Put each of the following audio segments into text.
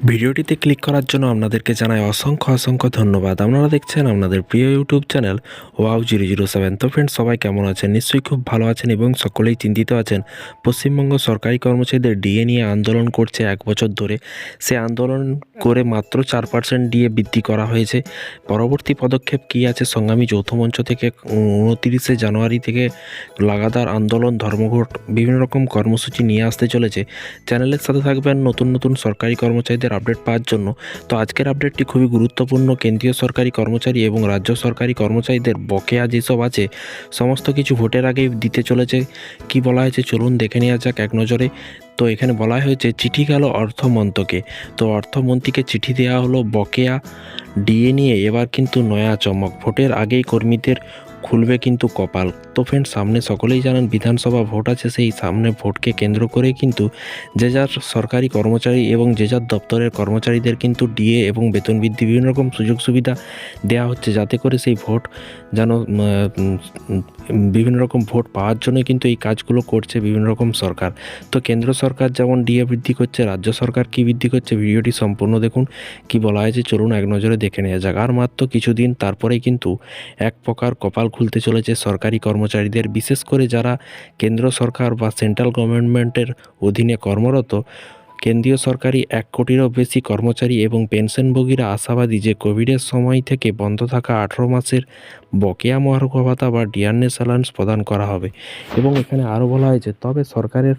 ভিডিওটিতে ক্লিক করার জন্য আপনাদেরকে জানাই অসংখ্য অসংখ্য ধন্যবাদ। আপনারা দেখছেন আপনাদের প্রিয় YouTube channel wow zero zero seven. তো ফ্রেন্ডস সবাই কেমন আছেন? নিশ্চয়ই খুব ভালো আছেন এবং সকলেই চিন্তিত আছেন। পশ্চিমবঙ্গ সরকারি কর্মচারীদের ডিএ নিয়ে আন্দোলন করছে এক বছর ধরে। সে আন্দোলন করে মাত্র চার পার্সেন্ট ডিএ বৃদ্ধি করা হয়েছে। পরবর্তী পদক্ষেপ কী আছে? সংগ্রামী যৌথ মঞ্চ থেকে উনতিরিশে জানুয়ারি থেকে লাগাতার আন্দোলন, ধর্মঘট, বিভিন্ন রকম কর্মসূচি নিয়ে আসতে চলেছে। চ্যানেলের সাথে থাকবেন নতুন নতুন সরকারি কর্মচারীদের আপডেট পাওয়ার জন্য। তো আজকের আপডেটটি খুবই গুরুত্বপূর্ণ। কেন্দ্রীয় সরকারি কর্মচারী এবং রাজ্য সরকারি কর্মচারীদের বকেয়া যেসব আছে, সমস্ত কিছু ভোটের আগেই দিতে চলেছে। কি বলা হয়েছে চলুন দেখে নেওয়া যাক এক নজরে। তো এখানে বলা হয়েছে, চিঠি গেল অর্থমন্ত্রকে। তো অর্থমন্ত্রীকে চিঠি দেওয়া হলো, বকেয়া ডিএ নিয়ে এবার কিন্তু নয়া চমক। ভোটের আগেই কর্মীদের খুলবে কিন্তু কপাল। তো ফ্রেন্ড সামনে সকলেই জানেন বিধানসভা ভোট আছে, সেই সামনে ভোটকে কেন্দ্র করে কিন্তু যে যার সরকারি কর্মচারী এবং যে যার দপ্তরের কর্মচারীদের কিন্তু ডিএ এবং বেতন বৃদ্ধি বিভিন্ন রকম সুযোগ সুবিধা দেওয়া হচ্ছে যাতে করে সেই ভোট যেন বিভিন্ন রকম ভোট পাওয়ার জন্য কিন্তু এই কাজগুলো করছে বিভিন্ন রকম সরকার। তো কেন্দ্র সরকার যেমন ডিএ বৃদ্ধি করছে, রাজ্য সরকার কি বৃদ্ধি করছে ভিডিওটি সম্পূর্ণ দেখুন, কি বলা হয়েছে চলুন এক নজরে দেখে নেওয়া যাক। আর মাত্র কিছুদিন তারপরেই কিন্তু এক প্রকার কপাল খুলতে চলেছে সরকারি কর্মচারীদের, বিশেষ করে যারা কেন্দ্র সরকার বা সেন্ট্রাল গভর্নমেন্টের অধীনে কর্মরত। কেন্দ্রীয় সরকারি এক কোটিরও বেশি কর্মচারী এবং পেনশনভোগীরা আশাবাদী যে কোভিডের সময় থেকে বন্ধ থাকা আঠেরো মাসের বকেয়া মহার্ঘ ভাতা বা ডিয়ারনেস স্যালান্স প্রদান করা হবে। এবং এখানে আরও বলা হয়েছে তবে সরকারের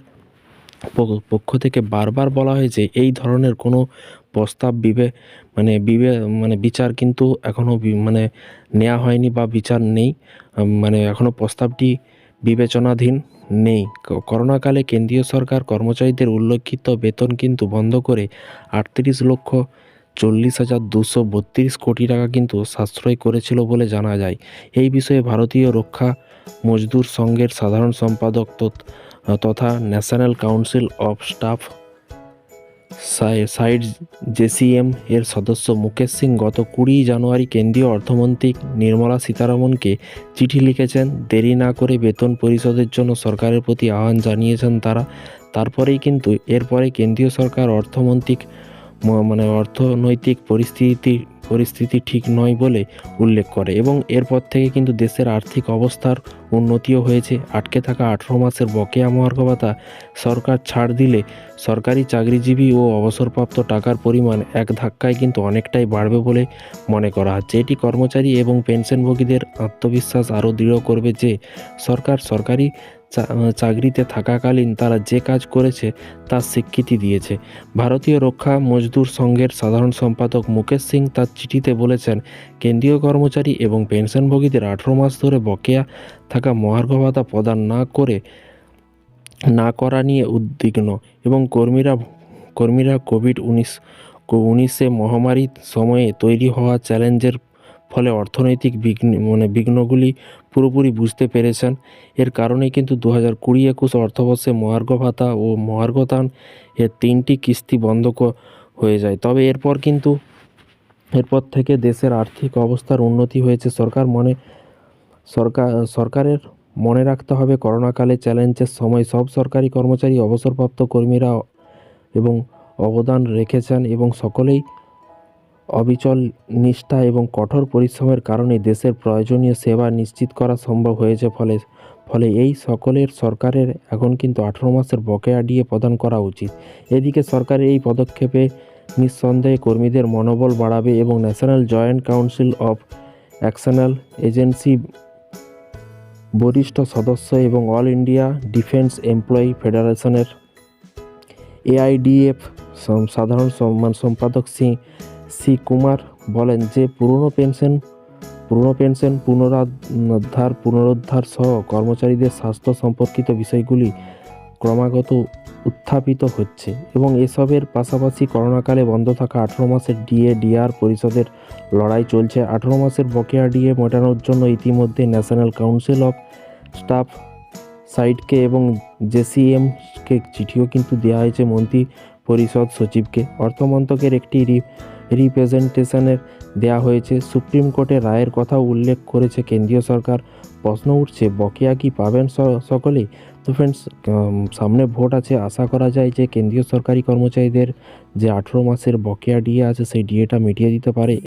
পক্ষ থেকে বারবার বলা হয়েছে এই ধরনের কোনো প্রস্তাব বিবে মানে বিবে মানে বিচার কিন্তু এখনও মানে নেওয়া হয়নি বা বিচার নেই। মানে এখনও প্রস্তাবটি বিবেচনাধীন নেই। করোনাকালে কেন্দ্রীয় সরকার কর্মচারীদের উল্লেখিত বেতন কিন্তু বন্ধ করে আটত্রিশ লক্ষ চল্লিশ হাজার দুশো বত্রিশ কোটি টাকা কিন্তু সাশ্রয় করেছিল বলে জানা যায়। এই বিষয়ে ভারতীয় রক্ষা মজদুর সংঘের সাধারণ সম্পাদক তথ- তথা National Council of Staff Side JCM এর সদস্য মুকেশ সিং গত কুড়ি জানুয়ারি কেন্দ্রীয় অর্থমন্ত্রী নির্মলা সীতারামনকে চিঠি লিখেছেন, দেরি না করে বেতন পরিশোধের জন্য সরকারের প্রতি আহ্বান জানিয়েছেন তারা। তারপরেই কিন্তু এরপরে কেন্দ্রীয় সরকার অর্থমন্ত্রী মানে অর্থনৈতিক পরিস্থিতি পরিস্থিতি ঠিক নয় বলে উল্লেখ করে এবং এরপর থেকে কিন্তু দেশের আর্থিক অবস্থার উন্নতিও হয়েছে। আটকে থাকা আঠেরো মাসের বকেয়া মহার্ঘ ভাতা সরকার ছাড় দিলে সরকারি চাকরিজীবী ও অবসরপ্রাপ্ত টাকার পরিমাণ এক ধাক্কায় কিন্তু অনেকটাই বাড়বে বলে মনে করা হচ্ছে। এটি কর্মচারী এবং পেনশনভোগীদের আত্মবিশ্বাস আরও দৃঢ় করবে যে সরকার সরকারি চাকরিতে থাকাকালীন তারা যে কাজ করেছে তার স্বীকৃতি দিয়েছে। ভারতীয় রক্ষা মজদুর সংঘের সাধারণ সম্পাদক মুকেশ সিং তার চিঠিতে বলেছেন, কেন্দ্রীয় কর্মচারী এবং পেনশনভোগীদের আঠেরো মাস ধরে বকেয়া থাকা মহার্ঘ ভাতা প্রদান না করে, না করা নিয়ে উদ্বিগ্ন এবং কর্মীরা কর্মীরা কোভিড উনিশ উনিশে মহামারীর সময়ে তৈরি হওয়া চ্যালেঞ্জের ফলে অর্থনৈতিক বিঘ্ন মানে বিঘ্নগুলি পুরোপুরি বুঝতে পেরেছেন। এর কারণেই কিন্তু দু হাজার কুড়ি একুশ অর্থবর্ষে মহার্ঘ ভাতা ও মহার্ঘতান এর তিনটি কিস্তি বন্ধ হয়ে যায়। তবে এরপর কিন্তু, এরপর থেকে দেশের আর্থিক অবস্থার উন্নতি হয়েছে। সরকার মনে সরকার সরকারের মনে রাখতে হবে, করোনাকালে চ্যালেঞ্জের সময় সব সরকারি কর্মচারী, অবসরপ্রাপ্ত কর্মীরা এবং অবদান রেখেছেন এবং সকলেই অবিচল নিষ্ঠা এবং কঠোর পরিশ্রমের কারণে দেশের প্রয়োজনীয় সেবা নিশ্চিত করা সম্ভব হয়েছে ফলে ফলে এই সকলের সরকারের এখন কিন্তু আঠেরো মাসের বকেয়া ডিএ প্রদান করা উচিত। এদিকে সরকারের এই পদক্ষেপে নিঃসন্দেহে কর্মীদের মনোবল বাড়াবে এবং national joint council of actional agency বরিষ্ঠ সদস্য এবং অল ইন্ডিয়া ডিফেন্স এমপ্লয়ি ফেডারেশনের এআইডিএফ সাধারণ সম্মান সম্পাদক সি সি কুমার বলেন যে পুরনো পেনশন পুরনো পেনশন পুনরুদ্ধার পুনরুদ্ধার সহ কর্মচারীদের স্বাস্থ্য সম্পর্কিত বিষয়গুলি ক্রমাগত উত্থাপিত হচ্ছে এবং এসবের পাশাপাশি করোনাকালে বন্ধ থাকা আঠেরো মাসের ডিএ, ডিআর পরিষদের লড়াই চলছে। আঠেরো মাসের বকেয়া ডিএ মেটানোর জন্য ইতিমধ্যে ন্যাশনাল কাউন্সিল অফ স্টাফ সাইটকে এবং জেসিএমকে চিঠিও কিন্তু দেওয়া হয়েছে। মন্ত্রী পরিষদ সচিবকে অর্থমন্ত্রকের একটি রি রিপ্রেজেন্টেশনের দেওয়া হয়েছে। সুপ্রিম কোর্টের রায়ের কথা উল্লেখ করেছে কেন্দ্রীয় সরকার। প্রশ্ন উঠছে, বকেয়া কি পাবেন সকলেই? তো ফ্রেন্ডস সামনে ভোট আছে। আশা করা যায় যে কেন্দ্রীয় সরকারি কর্মচারীদের যে আঠেরো মাসের বকেয়া ডিএ আছে, সেই ডিএটা মিটিয়ে দিতে পারে।